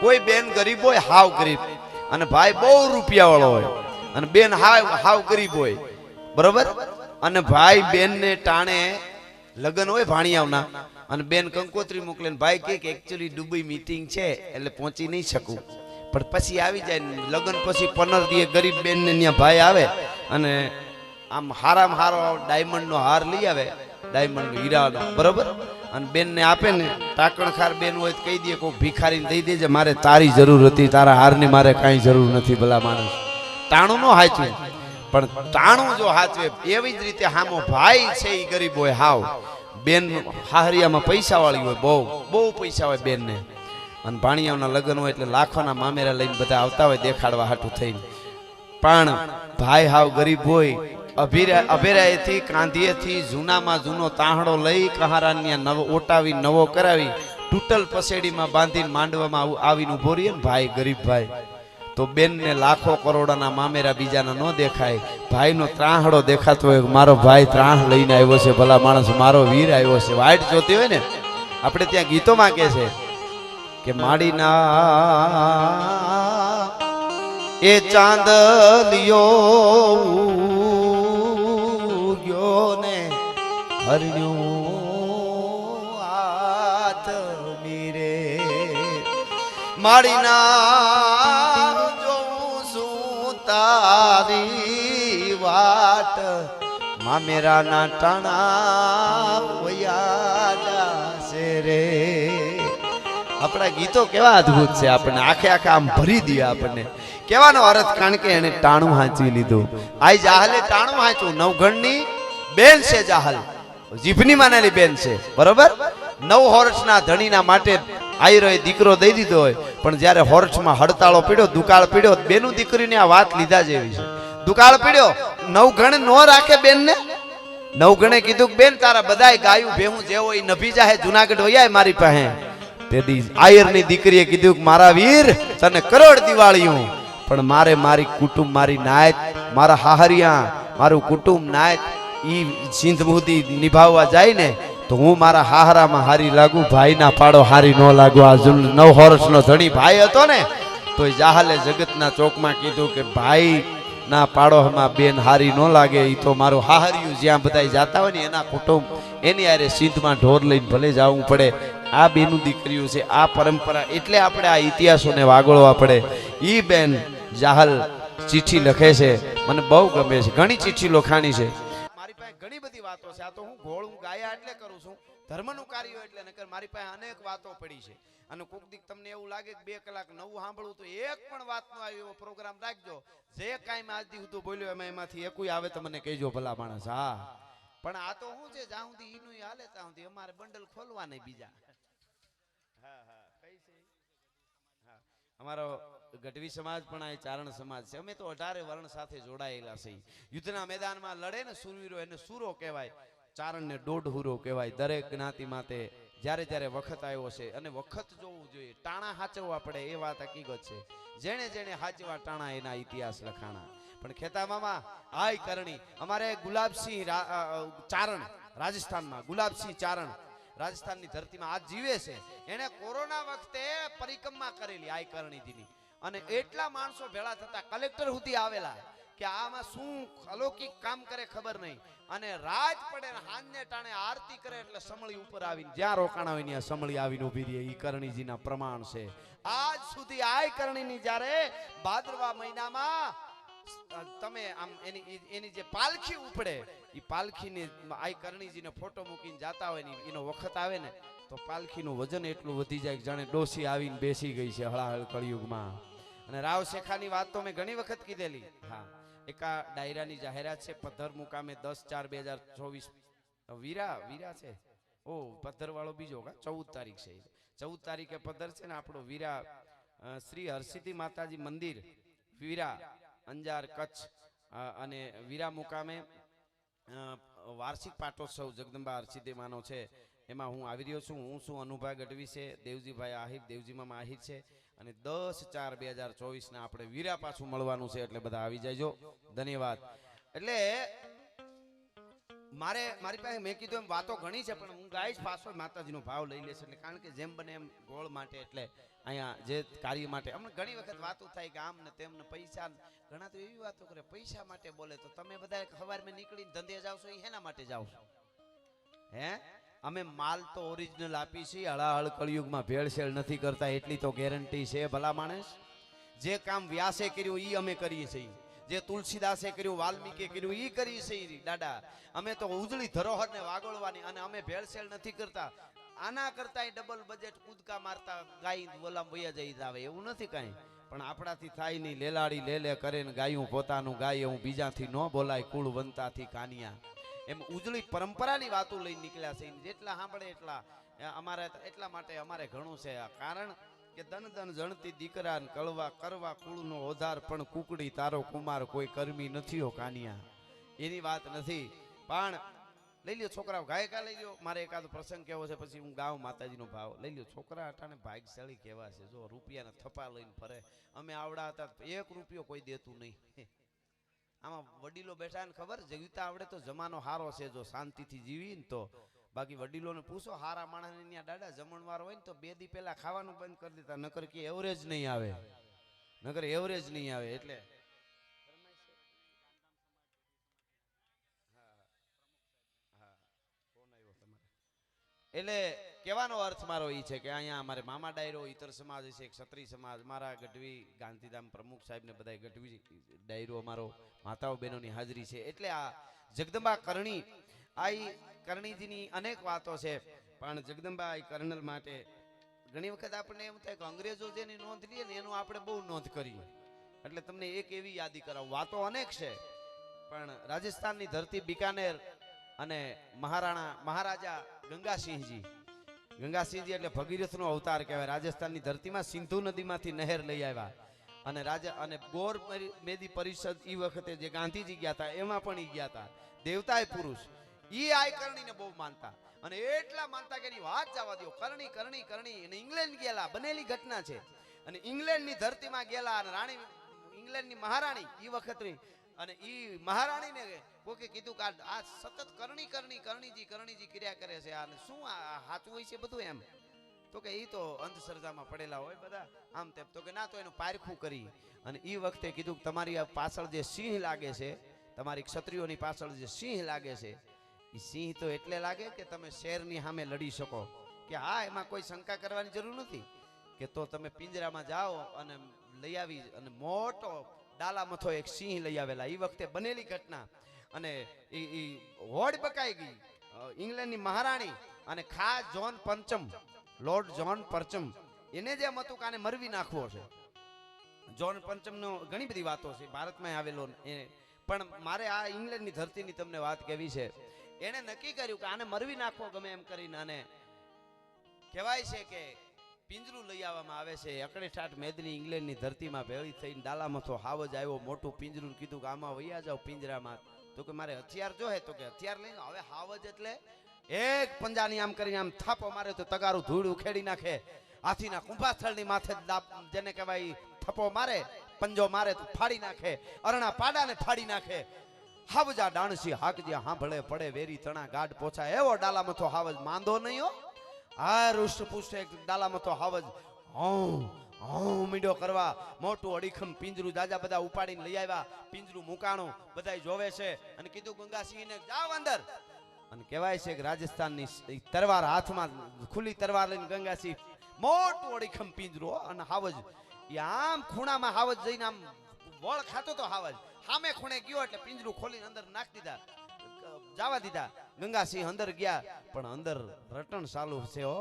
કોઈ બેન ગરીબ હોય, હાવ ગરીબ. અને ભાઈ બહુ રૂપિયા વાળો હોય. અને બેન હાવ હાવ ગરીબ હોય. બરોબર? અને ભાઈ બેન ને ટાણે લગ્ન હોય ભાણિયાવના અને બેન કંકોત્રી મોકલે ભાઈ કે એકચ્યુઅલી દુબઈ મીટિંગ છે, એટલે પહોંચી નહીં શકું. પણ પછી આવી જાય લગ્ન પછી પંદર દીએ ગરીબ બેન ને ત્યાં ભાઈ આવે અને આમ હારામાં હારો ડાયમંડ નો હાર લઈ આવે. ડાયમંડ હીરાનો બરોબર? અને બેનને આપે ને ટાકણખાર બેન હોય તો કહી દે કોઈ ભિખારીને દઈ દેજે, મારે તારી જરૂર હતી, તારા હારની મારે કાંઈ જરૂર નથી, ભલા માણસ. ટાણું નો હાચવે. પણ ટાણું જો હાચવે, એવી જ રીતે હામો ભાઈ છે એ ગરીબ હોય, હાવ. બેન હાહરિયામાં પૈસા વાળી હોય, બહુ બહુ પૈસા હોય બેનને. અને ભાણિયાઓના લગ્ન હોય એટલે લાખોના મામેરા લઈને બધા આવતા હોય, દેખાડવા હાટું થઈને. પણ ભાઈ હાવ ગરીબ હોય અભિરા અભેરાએથી કાંધીએથી જૂનામાં જૂનો તાહડો લઈ કહારાન્ય નવો ઓટાવી નવો કરાવી, તૂટલ પસેડીમાં બાંધીને માંડવામાં આવું- આવીને ઊભો રહીએ ને ભાઈ, ગરીબ ભાઈ. તો બેનને લાખો કરોડોના મામેરા બીજાના ન દેખાય. ભાઈનો ત્રાહડો દેખાતો હોય મારો ભાઈ ત્રાહ લઈને આવ્યો છે, ભલા માણસ, મારો વીર આવ્યો છે. વાઈટ જોતી હોય ને, આપણે ત્યાં ગીતોમાં કે છે કે માડીના એ ચાંદલિયો હરણ્યું. હાથ મીરે માડીના જોઉં છું તારી વાટ મામેરાના ટાણા વયા જાશે રે. આપણા ગીતો કેવા અદ્ભુત છે આપણને. આખે આખે આમ ભરી દે આપણને. કેવાનો અર્થ? કારણ કે એને ટાણું હાંચી લીધું. આ જાહલે ટાણું હાંચ્યું. નવઘણની બેન છે જાહલ. જીભની માનેલી બેન છે. બરોબર? નવ હોર્ષના ધણીના માટે આયરો દીકરો દઈ દીધો હોય. પણ જ્યારે હોર્ષમાં હડતાળો પીડ્યો, દુકાળ પીડ્યો, બેનું દીકરીને આ વાત લીધા જેવી છે. દુકાળ પીડ્યો? નવઘણ ન રાખે બેનને? નવગણે કીધું કે, બેન, તારા બધાય ગાયું ભેહું જે હોય ઈ નભી જાહે, જુનાગઢ વૈયા મારી પાસે. તેથી આયરની દીકરીએ કીધું કે, મારા વીર, તને કરોડ દિવાળીયું. પણ મારે મારી કુટુંબ, મારી નાયત, મારા હાહરિયા, મારું કુટુંબ નાયત ઈ સિંધ મુહદી નિભાવવા જાય ને, તો હું મારા હાહરામાં હારી લાગુ, ભાઈના પાડો હારી ન લાગુ. આ નવ વર્ષનો ધણી ભાઈ હતો ને તો એ જાહલે જગતના ચોકમાં કીધું કે ભાઈ ના પાડોમાં બેન હારી ન લાગે એ તો મારું હાહર્યું, જ્યાં બધાય જાતા હોય ને, એના કુટુંબ એની આરે સિંધમાં ઢોર લઈને ભલે જવું પડે. આ બેનું દીકરીઓ છે, આ પરંપરા એટલે આપણે આ ઇતિહાસોને વાગોળવા પડે. એ બેન જાહલ ચિઠ્ઠી લખે છે, મને બહુ ગમે છે, ઘણી ચિઠ્ઠી લખાણી છે. બધી વાતો છે. આ તો હું ઘોળ ગાયા એટલે કરું છું. ધર્મનું કાર્ય એટલે નકર મારી પાસે અનેક વાતો પડી છે. અને કુકદીક તમને એવું લાગે કે બે કલાક નવું સાંભળવું તો એક પણ વાતનો આવ્યો એવો પ્રોગ્રામ રાખજો. જે કાંઈ આજ હું તો બોલ્યો એમાં એમાંથી એકુય આવે તો મને કહેજો ભલા માણસ. હા. પણ આ તો શું છે જ્યાં સુધી ઈનું હાલે ત્યાં સુધી અમારે બંડલ ખોલવા નહીં બીજા. હા હા. કઈ છે? હા. અમારો ગઢવી સમાજ પણ આ ચારણ સમાજ છે. અમે તો અઢારે વર્ણ સાથે જોડાયેલા છીએ. યુદ્ધના મેદાનમાં લડે ને સુરવીરો એને સુરો કહેવાય, ચારણને દોઢ હુરો કહેવાય. દરેક જ્ઞાતિ માટે જ્યારે જ્યારે વખત આવ્યો છે અને વખત જોવું જોઈએ. ટાણા હાચવવા પડે એ વાત હકીકત છે. જેણે જેણે હાચવા ટાણા એના ઇતિહાસ લખાણા. પણ ખેતા મામા આય કરણી. અમારે ગુલાબસિંહ ચારણ, રાજસ્થાનમાં ગુલાબસિંહ ચારણ રાજસ્થાનની ધરતીમાં આજ જીવે છે. એને કોરોના વખતે પરિક્રમા કરેલી આય કરણીજીની અને એટલા માણસો ભેળા થતા કલેક્ટર સુધી આવેલા કે આમાં શું અલૌકિક કામ કરે ખબર નહીં. અને રાજ પડે ને હાંજને ટાણે આરતી કરે એટલે સમળી ઉપર આવીને જ્યાં રોકાણા હોય ત્યાં સમળી આવીને ઊભી રહે. ઈ કરણીજીના પ્રમાણ છે. આજ સુધી આય કરણીની જ્યારે ભાદરવા મહિનામાં તમે આમ એની એની જે પાલખી ઉપડે એ પાલખીની આઈ કરણીજીને ફોટો મૂકીને જાતા હોય ને એનો વખત આવે ને, તો પાલખીનું વજન એટલું વધી જાય જાણે ડોસી આવીને બેસી ગઈ છે હળાહળ કળિયુગમાં. અને રાવ શેખાની વાત તો મેં ઘણી વખત કીધેલી. હા, એક આ ડાયરાની જાહેરાત છે, પથ્થર મુકામે દસ ચાર બે હજાર ચોવીસ. વીરા વીરા છે? ઓ પથ્થર વાળો બીજો કા? ચૌદ તારીખ છે ચૌદ તારીખે પથ્થર છે ને આપણો વીરા શ્રી હરસિદ્ધિ માતાજી મંદિર, વીરા અંજાર કચ્છ અને વીરા મુકામે વાર્ષિક પાટોત્સવ જગદંબા હરસિદ્ધિમાનો છે. એમાં હું આવી રહ્યો છું. હું શું અનુભા ગઢવી છે. દેવજીભાઈ આહિર, દેવજીમાં આહિર છે. અને દસ ચાર બે હજાર ચોવીસના આપણે વીરા પાછું મળવાનું છે એટલે બધા આવી જાયજો. ધન્યવાદ. એટલે મારે, મારી પાસે મેં કીધું એમ વાતો ઘણી છે, પણ હું ગાઈશ પાછો માતાજીનો ભાવ લઈ લેશે એટલે કારણ કે જેમ બને એમ ગોળ માટે એટલે અહીંયા જે કાર્ય માટે. અમને ઘણી વખત વાતો થાય કે આમ ને તેમને પૈસા ઘણા તો એવી વાતો કરે, પૈસા માટે બોલે તો તમે બધા સવારમાં નીકળીને ધંધે જાવ છો એ એના માટે જાવ છો? હે? અમે માલ તો ઓરિજિનલ આપી છીએ, હળાહળ કળિયુગમાં ભેળસેળ નથી કરતા, એટલી તો ગેરંટી છે ભલા માણસ. જે કામ વ્યાસે કર્યું એ અમે કરીએ છીએ. જે તુલસીદાસે કર્યું, વાલ્મીકે કર્યું એ કરી છે દાદા, અમે તો ઉજળી ધરોહરને વાગોળવાની અને અમે ભેળસેળ નથી કરતા. આના કરતા ડબલ બજેટ કૂદકા મારતા ગાય બોલામ વયા જઈ આવે. એવું નથી કાંઈ. પણ આપણાથી થાય નહીં લેલાડી લે લે કરે ને ગાયું પોતાનું ગાય હું બીજાથી ન બોલાય, કુળ વંતાથી કાનિયા. એમ ઉજળી પરંપરાની વાતો લઈને નીકળ્યા છે. જેટલા સાંભળે એટલા અમારે એટલા માટે અમારે ઘણું છે. કારણ કે ધન ધન જણતી દીકરા કળવા, કરવા, કુળનો ઓધાર પણ કુકડી તારો કુમાર કોઈ કર્મી નથી હો કાનિયા. એની વાત નથી. પણ લઈ લ્યો છોકરાઓ, ગાયકા લઈ લ્યો. મારે એકાદ પ્રસંગ કેવો છે, પછી હું ગાઉં માતાજીનો ભાવ. લઈ લ્યો, છોકરા અટાણે ભાગશાળી કેવા છે. જો રૂપિયાના થપા લઈને ફરે. અમે આવડા હતા, એક રૂપિયો કોઈ દેતું નહીં. આમાં વડીલો બેઠા ને ખબર? જીવતા આવડે તો જમાનો હારો છે, જો શાંતિથી જીવી ને તો. બાકી વડીલોને પૂછો, હારા માણસને ત્યાં દાડા જમણવાર હોય ને તો બે દી પહેલા ખાવાનું બંધ કરી દેતા, નકર કે એવરેજ નહીં આવે. નકર એવરેજ નહીં આવે, એટલે. એટલે કહેવાનો અર્થ મારો એ છે કે અહીંયા અમારે મામા ડાયરો ઇતર સમાજ છે ક્ષત્રિય સમાજ, મારા ગઢવી, ગાંધીધામ પ્રમુખ સાહેબને બધા ગઢવી ડાયરો અમારો, માતાઓ બહેનોની હાજરી છે. એટલે આ જગદંબા કરણી આ કરણીજીની અનેક વાતો છે, પણ જગદંબા એ કર્નલ માટે ઘણી વખત આપણને એમ થાય કે અંગ્રેજો જેની નોંધ લઈએ ને એનું આપણે બહુ નોંધ કરી એટલે તમને એક એવી યાદી કરાવું. વાતો અનેક છે, પણ રાજસ્થાનની ધરતી બિકાનેર અને મહારાણા, મહારાજા ગંગાસિંહજી. ગંગાસિંહજી એટલે ભગીરથનો અવતાર કહેવાય. રાજસ્થાનની ધરતીમાં સિંધુ નદીમાંથી નહેર લઈ આવ્યા. અને રાજા, અને ગોર મેદી પરિષદ એ વખતે જે ગાંધીજી ગયા હતા, એમાં પણ ઈ ગયા હતા. દેવતાએ પુરુષ. ઈ આય કરણીને બહુ માનતા. અને એટલા માનતા કે એની વાત જવા દો કરણી કરણી કરણી. અને ઇંગ્લેન્ડ ગયેલા. બનેલી ઘટના છે. અને ઇંગ્લેન્ડની ધરતીમાં ગયેલા અને રાણી, ઇંગ્લેન્ડની મહારાણી ઈ વખતની. અને ઈ મહારાણીને કોકે કીધું કે આ- સતત કરણી કરણી, કરણીજી કરણીજી ક્રિયા કરે છે. અને શું આ સાચું હોય છે બધું એમ? તો કે એ તો અંધશ્રદ્ધામાં પડેલા હોય બધા. આમ તેમ. તો કે ના, તો એનું પારખું કરી. અને એ વખતે કીધું કે તમારી પાછળ જે સિંહ લાગે છે, તમારી ક્ષત્રિયોની પાછળ જે સિંહ લાગે છે સિંહ તો એટલે લાગે કે તમે શેરની સામે લડી શકો. કે હા, એમાં કોઈ શંકા કરવાની જરૂર નથી. કે તો તમે પિંજરામાં જાઓ અને લઈ આવી અને મોટો ડાલામથો એક સિંહ લઈ આવેલા. એ વખતે બનેલી ઘટના. અને એ હોડ બકાઈ ગઈ. ઇંગ્લેન્ડની મહારાણી અને ખાસ જોન પંચમ, લોર્ડ જોન પરચમ એને જે હતું કાને મરવી નાખવો છે. જોન પંચમનો ઘણી બધી વાતો છે. ભારતમાં આવેલો પણ મારે આ ઇંગ્લેન્ડની ધરતીની તમને વાત કેવી છે? એણે નક્કી કર્યું કે આને મરવી નાખવો ગમે એમ કરીને અને કહેવાય છે કે પિંજરું લઈ આવવામાં આવે છે. અકડે મેદની ઇંગ્લેન્ડની ધરતીમાં ભેળી થઈને ડાલામથો જ આવ્યો. મોટું પિંજરું કીધું કે આમાં વૈયા જાઓ પિંજરામાં. તો કે મારે હથિયાર જોહે તો કે હથિયાર લઈને હવે હાવજ એટલે એક પંજાની આમ કરીને આમ થાપો મારે તો તગારું ધૂળ ઉખેડી નાખે. હાથીના કુંભાસ્થળની માથે જેને કહેવાય, થપ્પો મારે, પંજો મારે તો ફાડી નાખે. અરણા પાડાને ફાડી નાખે. હાવજા ડાણસી હાકજ્યા હાંભળે, પડે, વેરી તણા ગાઢ પોછા એવો ડાલામથો હાવજ માંદો નહીં હો. આ રૂષ્ટ પુષ્ટ એક ડાલામથો હાવજ હોં હોં મીડો કરવા. મોટું અડીખમ પિંજરું દાદા બધા ઉપાડીને લઈ આવ્યા. પિંજરું મુકાણું બધાય જોવે છે અને કીધું, ગંગાસિંહને જાઓ અંદર. અને કહેવાય છે કે રાજસ્થાનની તરવાર હાથમાં ખુલ્લી તરવાર લઈને ગંગાસિંહ મોટું અડીખમ પિંજરું અને હાવજ એ આમ ખૂણામાં હાવજ જઈને આમ વળ ખાતો તો હાવજ. સામે ખૂણે ગયો એટલે પિંજરું ખોલીને અંદર નાખી દીધા. જવા દીધા. ગંગાસિંહ અંદર ગયા, પણ અંદર રટણ ચાલુ છે હો.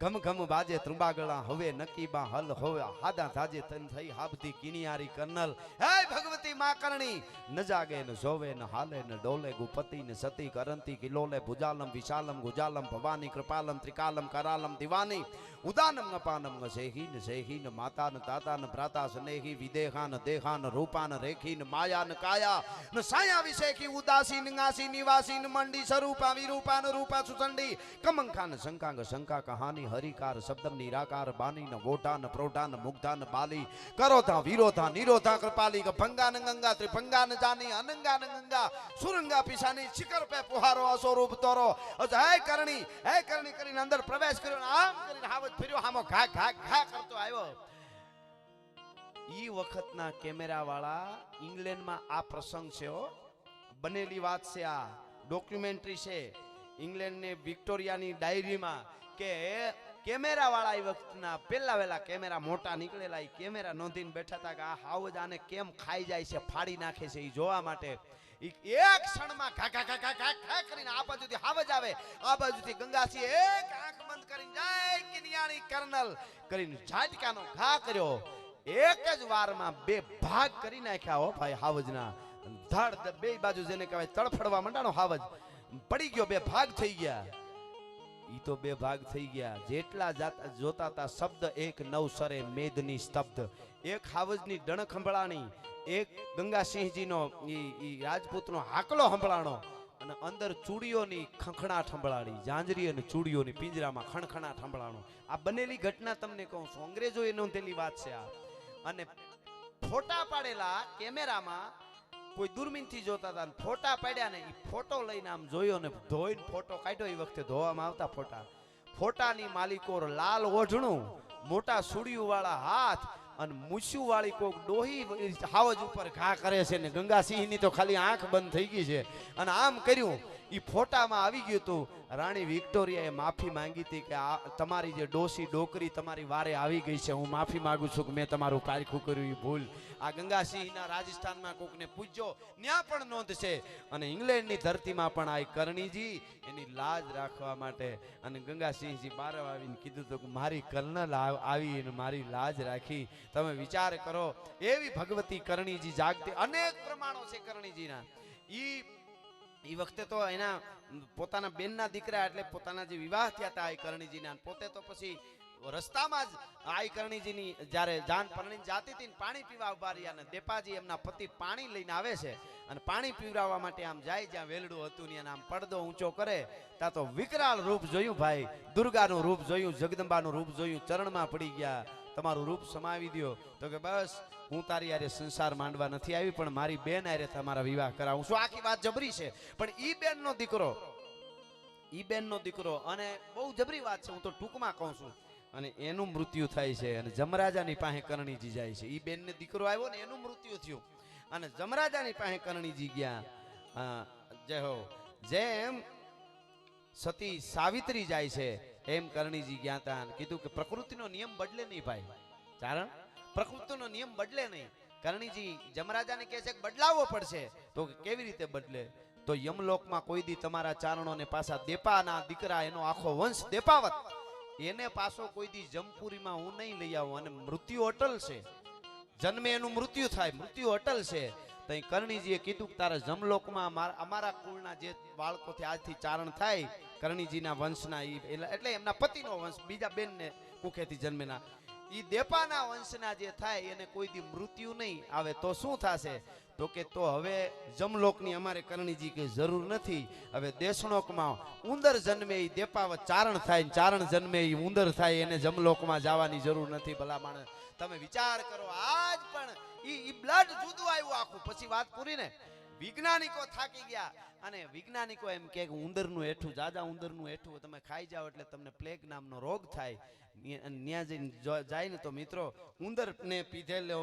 ઘમ ઘમ બાજે ત્રુંબાગળા, હવે નકીબા, હલ હોવે, હાદા તાજે તન થઈ હાબતી કિનિયારી કર્નલ. હે ભગવતી માં કરણી, ન જાગે, ન જોવે, ન હાલે, ન ડોલે, ગુપતિ, ન સતી, કરંતી, કિલોલે, ભુજાલમ, વિશાલમ, ગુજાલમ, ભવાની, કૃપાલમ, ત્રિકાલમ, કરાલમ, દિવાની. ઉદાનમ અપાનમ સેહીન સેહીન માતાન તાતાન ભ્રાતા સ્નેહી વિદેહાન દેહાન રૂપાન રેખીન માયાન કાયા ન સાયા વિશેખી ઉદાસીન ગાસી નિવાસીન મંડી સ્વરૂપા વિરૂપાન રૂપા સુસંડી કમંખાન શંકાંગ શંકા કહાની હરિકાર શબ્દમ નિરાકાર બાનીન વોટાન પ્રોટાન મુગ્ધાન બાલી કરોધા વિરોધા નિરોધા કૃપાલી ભંગાન ગંગા ત્રિભંગાન જાની અનંગાન ગંગા સુરંગા પીસાની શિખર પે પુહારો અસ્વરૂપ તોરો હે કરણી હે કરણી કરીને અંદર પ્રવેશ કર્યો આમ કરીને હાવજ ફર્યો. હામો ઘા ઘા ઘા કરતો આવ્યો. ઈ વખતના કેમેરા વાળા ઇંગ્લેન્ડમાં આ પ્રસંગ છે હો. બનેલી વાત છે આ. ડોક્યુમેન્ટરી છે. ઇંગ્લેન્ડની વિક્ટોરિયાની ડાયરીમાં કે કેમેરા વાળા એ વખતના પહેલા વહેલા કેમેરા મોટા નીકળેલા એ કેમેરા નોંધીને બેઠા હતા કે આ હાવજ આને કેમ ખાઈ જાય છે, ફાડી નાખે છે એ જોવા માટે. એક ક્ષણમાં ઘા ઘા ઘા ઘા ઘા કરીને આ બાજુથી હાવજ આવે. આ બાજુથી ગંગાસી એક આંખ કરીને જય કિનિયાણી કર્નલ કરીને ઝાટકાનો ઘા કર્યો. એક જ વારમાં બે ભાગ કરી નાખ્યા હો ભાઈ હાવજના. ધડ બે બાજુ જેને કહેવાય તડફડવા મંડાનો હાવજ. પડી ગયો, બે ભાગ થઈ ગયા. ઈ તો બે ભાગ થઈ ગયા. જેટલા જાતા, જોતા તા શબ્દ એક નવસરે મેદની સ્તબ્ધ. એક હાવજની ડણક સંભળાણી એક ગંગાસિંહજીનો ઈ રાજપૂતનો હાકલો સંભળાણો અને અંદર ચૂડીઓની ખંખણાટ સંભળાણી જાંજરી અને ચૂડીઓની પિંજરામાં ખણખણા સંભળાણો આ બનેલી ઘટના તમને કહું છું. અંગ્રેજોએ નોંધેલી વાત છે આ. અને ફોટા પાડેલા કેમેરામાં કોઈ દૂરબીનથી જોતા હતા ફોટા પાડ્યા ને એ ફોટો લઈને આમ જોયો ને ધોઈને ફોટો કાઢ્યો. એ વખતે ધોવામાં આવતા ફોટા. ફોટાની માલિકો લાલ ઓઢણું, મોટા સુડિયું વાળા હાથ અને મૂછ્યું વાળી કોક ડોહી હાવજ ઉપર ઘા કરે છે ને ગંગાસિંહની તો ખાલી આંખ બંધ થઈ ગઈ છે. અને આમ કર્યું એ ફોટામાં આવી ગયું હતું રાણી વિક્ટોરિયાએ માફી માંગી હતી કે આ તમારી જે ડોસી ડોકરી તમારી વારે આવી ગઈ છે, હું માફી માગું છું કે મેં તમારું પારખું કર્યું એ ભૂલ. આ ગંગાસિંહના રાજસ્થાનમાં કોકને પૂછજો ત્યાં પણ નોંધ છે. અને ઇંગ્લેન્ડની ધરતીમાં પણ આ કરણીજી, એની લાજ રાખવા માટે. અને ગંગાસિંહજી બાર આવીને કીધું હતું કે મારી કર્નલ આવી અને મારી લાજ રાખી. તમે વિચાર કરો, એવી ભગવતી કરણીજી જાગતી, અનેક પ્રમાણો છે કરણીજીના. ઈ એ વખતે તો એના પોતાના બેનના દીકરા એટલે પોતાના જે વિવાહ થયા હતા આ કરણીજીના પોતે તો પછી રસ્તામાં જ આઈ કરણીજીની જ્યારે જાન પરણી જાતી હતી પાણી પીવા ઊભા રહ્યા અને દેપાજી એમના પતિ પાણી લઈને આવે છે અને પાણી પીવડાવવા માટે આમ જાય જ્યાં વેલડું હતું ને આમ પડદો ઊંચો કરે, ત્યાં તો વિકરાળ રૂપ જોયું ભાઈ, દુર્ગાનું રૂપ જોયું, જગદંબાનું રૂપ જોયું, ચરણમાં પડી ગયા તમારું રૂપ સમાવી દ્યો. તો કે બસ, હું તારી યારે સંસાર માંડવા નથી આવી, પણ મારી બેન આરે તમારા વિવાહ કરાવું છું. આખી વાત જબરી છે. પણ ઈ બેનનો દીકરો, ઈ બેનનો દીકરો, અને બહુ જબરી વાત છે, હું તો ટૂંકમાં કહું છું. અને એનું મૃત્યુ થાય છે, અને જમરાજાની પાસે કરણીજી જાય છે. ઈ બેનને દીકરો આવ્યો ને એનું મૃત્યુ થયું. અને જમરાજાની પાસે કરણીજી ગયા. જય હો. જેમ સતી સાવિત્રી જાય છે એમ કરણીજી ગયા હતા કીધું કે પ્રકૃતિનો નિયમ બદલે નહીં ભાઈ. કારણ? પ્રકૃતિનો નિયમ બદલે નહીં. કરણીજી જમરાજાને કહે છે બદલાવવો પડશે. તો કેવી રીતે બદલે? તો યમલોકમાં કોઈ દી તમારા ચારણોને પાછા દેપાના દીકરા એનો આખો વંશ દેપાવત. એને પાછો કોઈ દી જમપુરીમાં હું નહીં લઈ આવું અને મૃત્યુ અટલ છે. જન્મે એનું મૃત્યુ થાય, મૃત્યુ અટલ છે. તો અહીં કરણીજીએ કીધું કે તારા જમલોકમાં અમારા કુળના જે બાળકોથી આજથી ચારણ થાય કરણીજીના વંશના એટલે- એમના પતિનો વંશ, બીજા બેનને કુખેથી જન્મેલા. ઈ દેપાના વંશના જે થાય, એને કોઈ દી મૃત્યુ નહીં આવે, તો શું થશે? તો કે તો હવે જમલોકની અમારે કરણીજી કે જરૂર નથી. હવે દેશણોકમાં ઉંદર જન્મે એ દેપાવત ચારણ થાય ચારણ જન્મે એ ઉંદર થાય, એને જમલોકમાં જવાની જરૂર નથી ભલા માણસ તમે વિચાર કરો, આજ પણ એ બ્લડ જુદું આવ્યું આખું. પછી વાત પૂરી ને વિજ્ઞાનિકો થાકી ગયા. અને વૈજ્ઞાનિકો એમ કે ઉંદરનું હેઠું, જાજા ઉંદરનું હેઠું તમે ખાઈ જાઓ એટલે તમને પ્લેગ નામનો રોગ થાય. ત્યાં જઈને જાય ને તો મિત્રો, ઉંદરને પીધેલો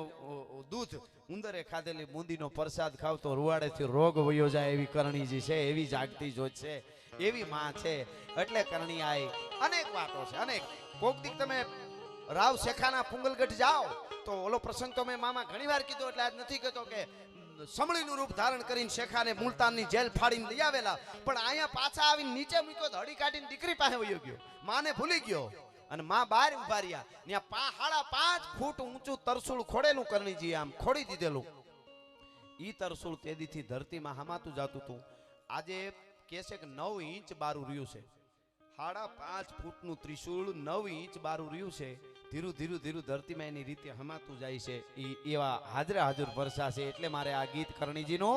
દૂધ, ઉંદરે ખાધેલી બુંદીનો પ્રસાદ ખાવ તો રૂવાડેથી રોગ વયો જાય એવી કરણીજી છે, એવી જાગતી જોત છે, એવી માં છે. એટલે કરણી આઈ અનેક વાતો છે. અનેક. કોક દીક તમે રાવ શેખાના પુંગલગઢ જાઓ, તો ઓલો પ્રસંગ તો મેં મામા ઘણી વાર કીધો, એટલે આજ નથી કહેતો કે સમળીનું રૂપ ધારણ કરીને શેખાને મુલતાનની જેલ ફાડીને લઈ આવેલા. પણ અહીંયા પાછા આવીને નીચે મૂક્યો હડી કાઢીને દીકરી પાસે વયો ગયો. માને ભૂલી ગયો. અને માં બહાર ઊભા રહ્યા. ત્યાં પા હાડા પાંચ ફૂટ ઊંચું તરસુળ ખોડેલું કરણીજી આમ ખોડી દીધેલું. ઈ તરસુળ તેદીથી ધરતીમાં હમાતું જાતું હતું આજે કહે છે કે નવ ઇંચ બારું રહ્યું છે. સાડા પાંચ ફૂટનું ત્રિશૂળ નવ ઇંચ બારું રહ્યું છે. ધીરું ધીરું ધીરું ધરતીમાં એની રીતે હમાતું જાય છે. એવા હાજરા હાજર વરસા છે. એટલે મારે આ ગીત કરણીજીનું